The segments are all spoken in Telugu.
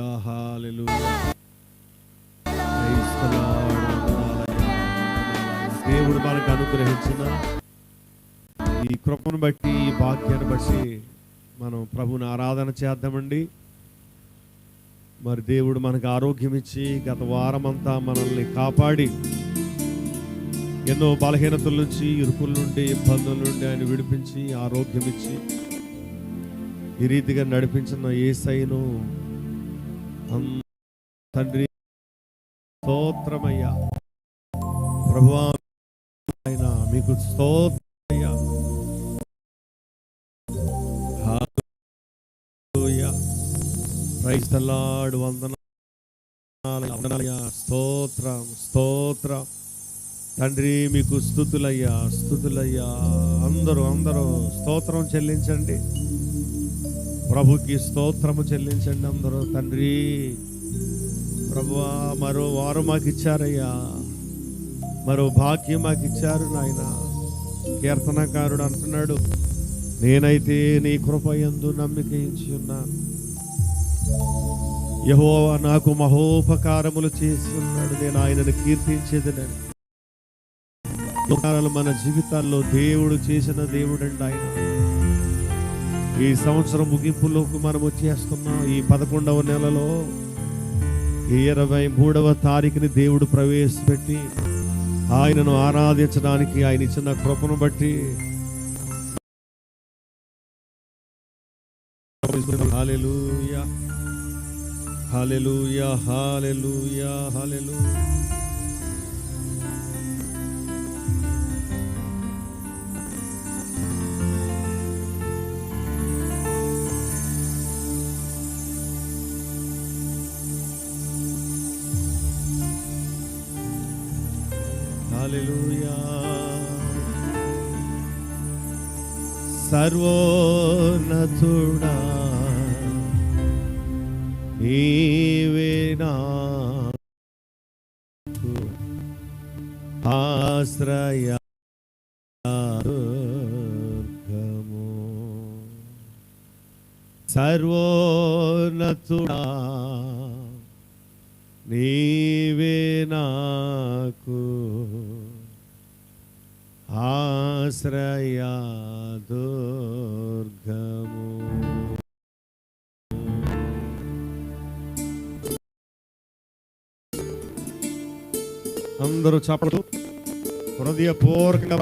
హల్లెలూయా దేవుడు. మనకు అనుగ్రహించిన ఈ కృపను బట్టి ఈ భాగ్యాన్ని బట్టి మనం ప్రభుని ఆరాధన చేద్దామండి. మరి దేవుడు మనకు ఆరోగ్యం ఇచ్చి గత వారమంతా మనల్ని కాపాడి ఎన్నో బలహీనతల నుంచి ఇరుకుల నుండి ఇబ్బందుల నుండి ఆయన విడిపించి ఆరోగ్యం ఇచ్చి ఈ రీతిగా నడిపించిన ఏసైను సైను తండ్రి స్తోత్రమయ్యా. ప్రభువా ఆయన మీకు స్తోత్రమయ్యా. వందన వందనాలయ్యా. స్తోత్రం స్తోత్రం. తండ్రి మీకు స్థుతులయ్యా స్థుతులయ్యా. అందరూ అందరూ స్తోత్రం చెల్లించండి. ప్రభుకి స్తోత్రము చెల్లించండి అందరూ. తండ్రి ప్రభువా మరో వారు మాకు ఇచ్చారయ్యా మరో భాగ్యం మాకు ఇచ్చారు నాయన. కీర్తనకారుడు అంటున్నాడు నేనైతే నీ కృప ఎందు నమ్మిక ఉంచి ఉన్నాను. యెహోవా నాకు మహోపకారములు చేస్తున్నాడు నేను ఆయనను కీర్తించేది నేను మన జీవితాల్లో దేవుడు చేసిన దేవుడండి ఆయన. ఈ సంవత్సరం ముగింపులోకి మనం వచ్చేస్తున్నాం. ఈ పదకొండవ నెలలో ఈ ఇరవై మూడవ తారీఖుని దేవుడు ప్రవేశపెట్టి ఆయనను ఆరాధించడానికి ఆయన ఇచ్చిన కృపను బట్టి హల్లెలూయా హల్లెలూయా హల్లెలూయా హల్లెలూయా సర్వోన్నతుడా. నీవే ఆశ్రయ సర్వోన్నతుడా నీవే నాకు ఆశ్రయా దుర్గము. అందరూ చప్పట్లు హృదయపూర్వకంగా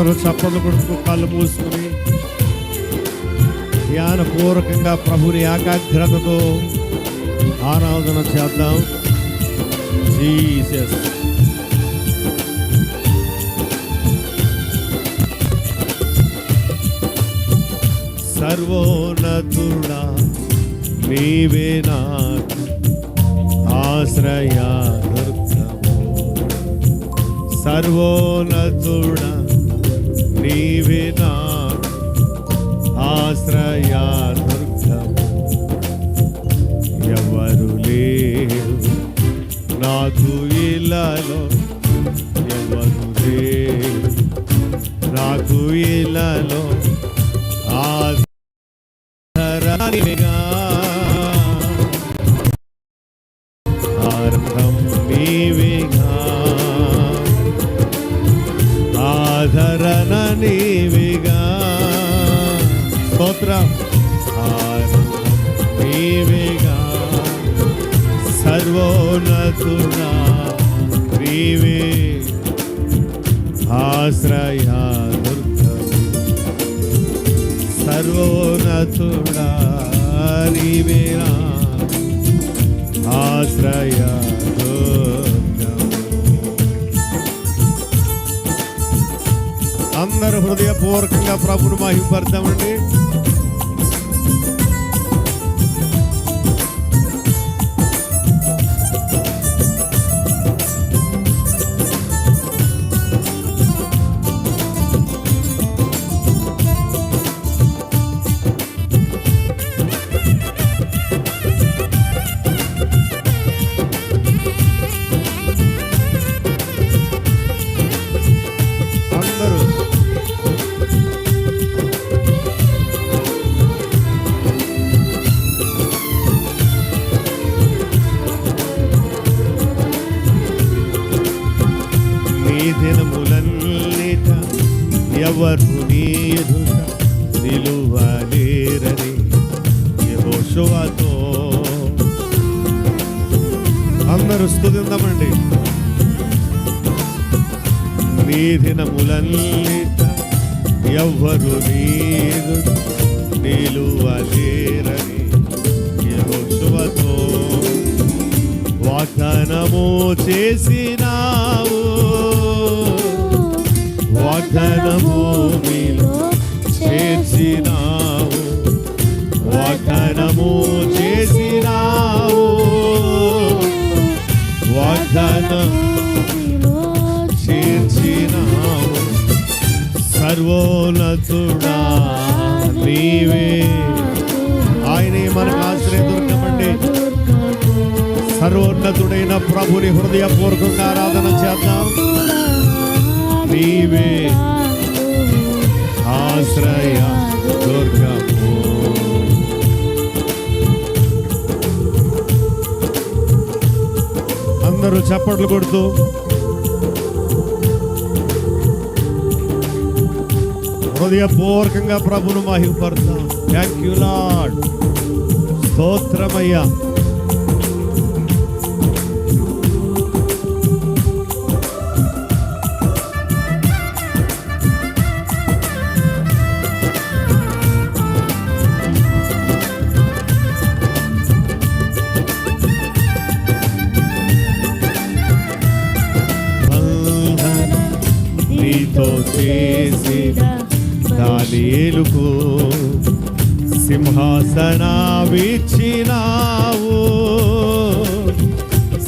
ప్రభువును అందరూ చప్పట్లు కొడుకు కళ్ళు మూసుకుని ధ్యానపూర్వకంగా ప్రభుని ఏకాగ్రతతో ఆరాధన చేద్దాం. జీసస్. సర్వోన్నతుడా నీవే నాకు ఆశ్రయ సర్వోన్నతుడా నీవే నాకు ఆశ్రయ దుర్గము ఎవరు లేరు నాకు ఇలాలో ఎవరు లేరు నాకు ఇలాలో ఆదరణ నీవిగా. స్తోత్రం. నీవిగా. సర్వోన్నతునా నీవే. ఆశ్రయ దుర్గము. సర్వోన్నతుడా నీవే నా ఆశ్రయ హృదయపూర్వకంగా ప్రభును మహింపడతామండి దినములన్నిట ఎవరు నీ ఎదుట నిలువలేరని యహోషువాతో. అందరూ స్థుతిందామండి నీ దినములన్నిట ఎవ్వరు నీరు నిలువలేరని యెహోషువతో. వాగ్దానము చేసినావు వాగ్దానము భూమిలో చేసినావు. వాగ్దానము చేసినావు. వాగ్దానం చేర్చినావు సర్వోన్నతుడా నీవే. ఆయనే మనకు ఆశ్రయ దుర్గమండి సర్వోన్నతుడైన ప్రభుని హృదయపూర్వకంగా ఆరాధన చేద్దాం. నీవే ఆశ్రయ దుర్గము. అందరూ చప్పట్లు కొడుతూ. హృదయపూర్వకంగా ప్రభును మహిమపడతాం థ్యాంక్ యూ లాడ్ స్తోత్రమయ్యా. నీతో చేసిన దానియేలుకు సింహాసనావిచ్చినావు.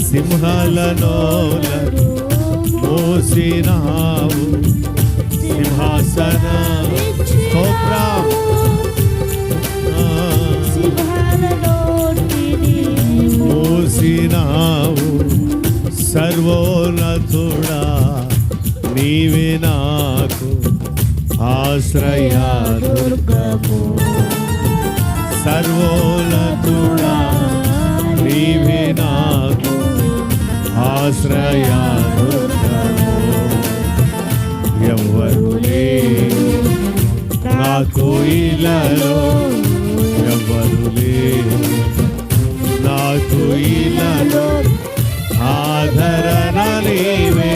సింహాలను మోసినావు సింహాసన మోసినావు సర్వోన్నతుడా నీవే నాకు ఆశ్రయ దుర్గము. సర్వోన్నతుడా నీవే నాకు ఆశ్రయ దుర్గము. ఎవ్వరు లేరు నాకు ఇలాలో ఎవరు లేరు నాకు ఇలాలో ఆదరణ నీవే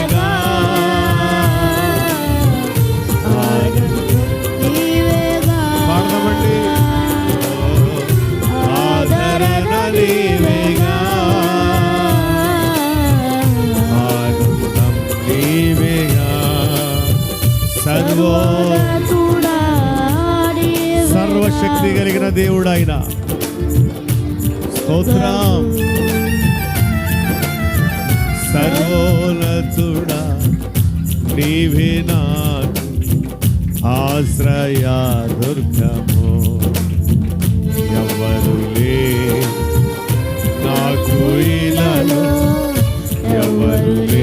సర్వశక్తి కలిగిన దేవుడు ఆయన స్తోత్రం సర్వోన్నతుడా నీవే నాకు ఆశ్రయ దుర్గము. ఎవరు లే నాకు ఇలాలో ఎవరు లే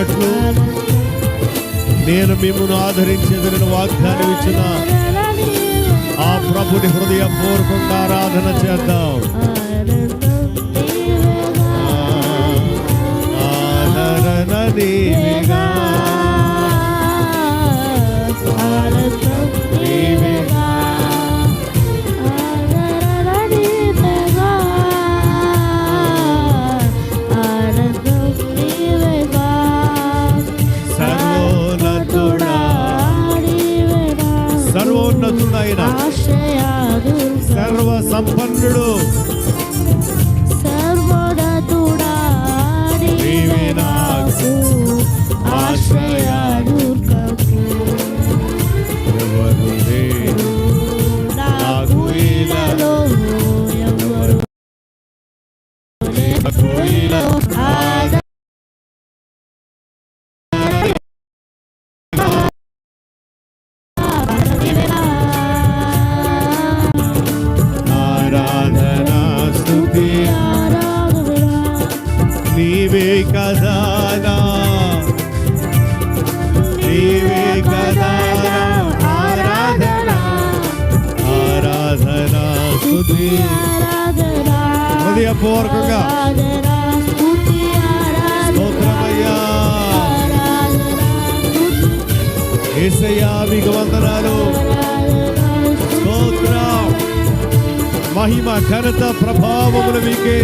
ఆదరించినట్లు నేను మిమ్మల్ని ఆదరించేదని వాగ్దానం ఇచ్చిన ఆ ప్రభుని హృదయపూర్వకంగా ఆరాధన చేద్దాం. దేవిగా దేవిగా ఆశ్రయాదు సర్వ సంపన్నుడు హృదయపూర్వకంగా స్తోత్రమయ్యా ఏసయ్యా మీకు వందనాలు స్తోత్రం మహిమ ఘనత ప్రభావములు మీకే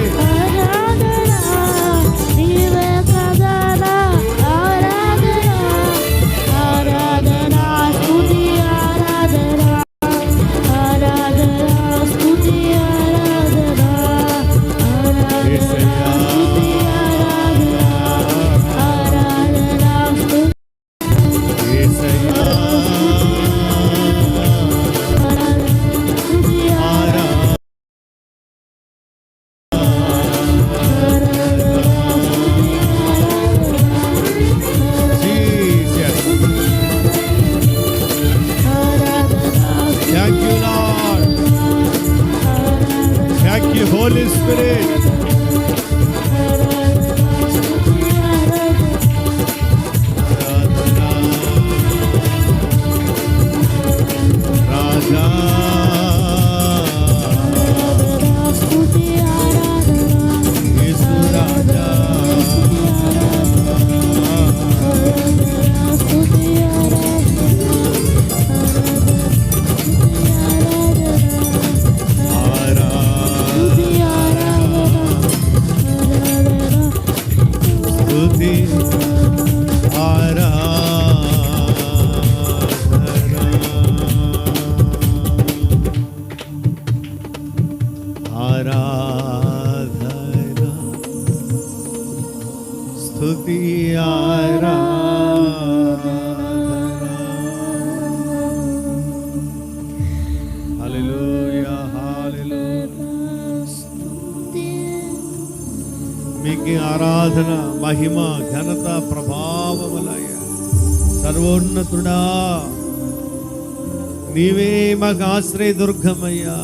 మాకు ఆశ్రయ దుర్గమయ్యా.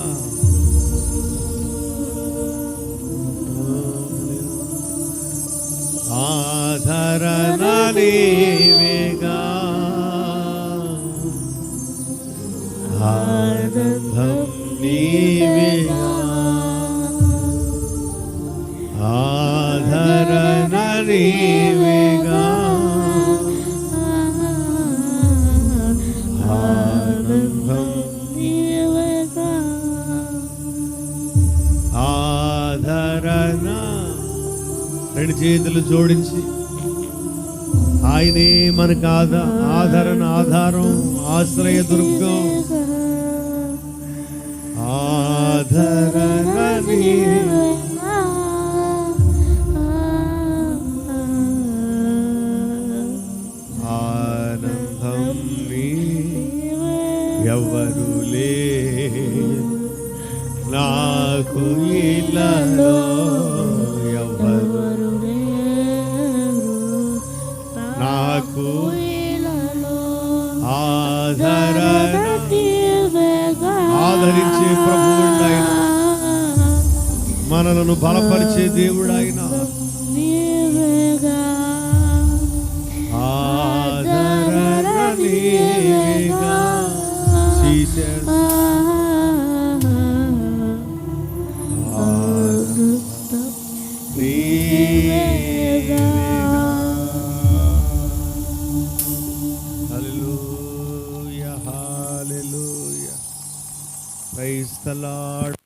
ఆధరణ నీవేగా చేతులు జోడించి ఆయనే మనకు ఆధార ఆదరణ ఆధారం ఆశ్రయ దుర్గం. ఆధరణ ఆనందం ఎవరు లే నాకు ఇలా ఆదరించే ప్రభువుడు ఆయన. మనలను బలపరిచే దేవుడు ఆయన లాడ్